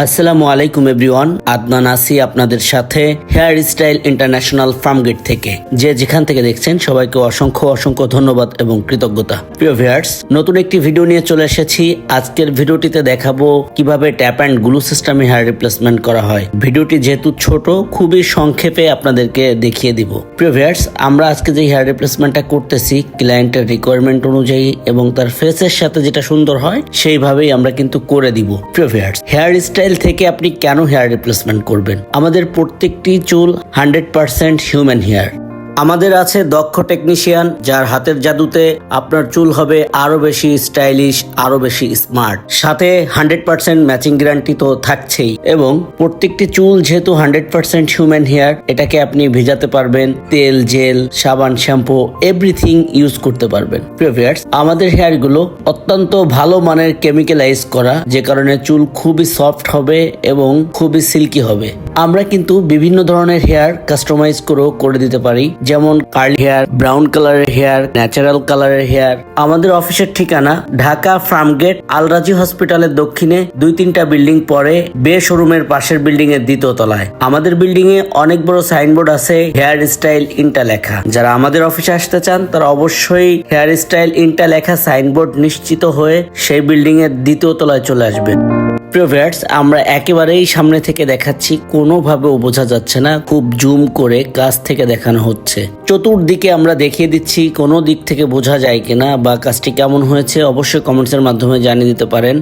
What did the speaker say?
আসসালামু আলাইকুম এভরিওয়ান, আদনান আসি আপনাদের সাথে hair style international Farmgate থেকে। যে যেখান থেকে দেখছেন, সবাইকে অসংখ্য অসংখ্য ধন্যবাদ এবং কৃতজ্ঞতা। প্রিয় ভিউয়ার্স, নতুন একটি ভিডিও নিয়ে চলে এসেছি। আজকের ভিডিওটিতে দেখাবো কীভাবে ট্যাপ অ্যান্ড গ্লু সিস্টেমে হেয়ার রিপ্লেসমেন্ট করা হয়। ভিডিওটি যেহেতু ছোট, খুবই সংক্ষেপে আপনাদেরকে দেখিয়ে দিব। প্রিয় ভিউয়ার্স, আমরা আজকে যে হেয়ার রিপ্লেসমেন্টটা করতেছি ক্লায়েন্টের রিকোয়ারমেন্ট অনুযায়ী এবং তার ফেসের সাথে যেটা সুন্দর হয়, সেইভাবেই আমরা কিন্তু করে দিব। প্রিয় ভিউয়ার্স হেয়ার স্টাইল থেকে আপনি কেন হেয়ার রিপ্লেসমেন্ট করবেন? আমাদের প্রত্যেকটি চুল হান্ড্রেড পারসেন্ট হিউম্যান হেয়ার আমাদের আছে দক্ষ টেকনিশিয়ান যার হাতের জাদুতে আপনার চুল হবে আরও বেশি স্টাইলিশ আরও বেশি স্মার্ট সাথে হান্ড্রেড পার্সেন্ট ম্যাচিং গ্যারান্টি তো থাকছেই। এবং প্রত্যেকটি চুল যেহেতু হান্ড্রেড পার্সেন্ট হিউম্যান হেয়ার এটাকে আপনি ভেজাতে পারবেন, তেল জেল সাবান, শ্যাম্পু এভরিথিং ইউজ করতে পারবেন। প্রিভিয়ার্স আমাদের হেয়ারগুলো অত্যন্ত ভালো মানের কেমিক্যালাইজ করা, যে কারণে চুল খুবই সফট হবে এবং খুবই সিল্কি হবে। আমরা কিন্তু বিভিন্ন ধরনের হেয়ার কাস্টমাইজ করেও করে দিতে পারি। যেমন কার্ল হেয়ার ব্রাউন কালারের হেয়ার ন্যাচারাল কালারের হেয়ার আমাদের অফিসের ঠিকানা ঢাকা ফার্মগেট, আলরাজি হসপিটালের দক্ষিণে দুই তিনটা বিল্ডিং পরে, বে শোরুমের পাশের বিল্ডিং এর দ্বিতীয় তলায়। আমাদের বিল্ডিং এ অনেক বড় সাইনবোর্ড আছে হেয়ার স্টাইল ইনটা লেখা। যারা আমাদের অফিসে আসতে চান, তারা অবশ্যই হেয়ার স্টাইল ইনটা লেখা সাইনবোর্ড নিশ্চিত হয়ে সেই বিল্ডিং এর দ্বিতীয় তলায় চলে আসবেন প্রিয় আমরা একেবারেই সামনে থেকে দেখাচ্ছি কোনোভাবেও বোঝা যাচ্ছে না, খুব জুম করে কাছ থেকে দেখানো হচ্ছে। চতুর্দিকে আমরা দেখিয়ে দিচ্ছি, কোনো দিক থেকে বোঝা যায় কিনা বা কাজটি কেমন হয়েছে, অবশ্যই কমেন্টসের মাধ্যমে জানিয়ে দিতে পারেন।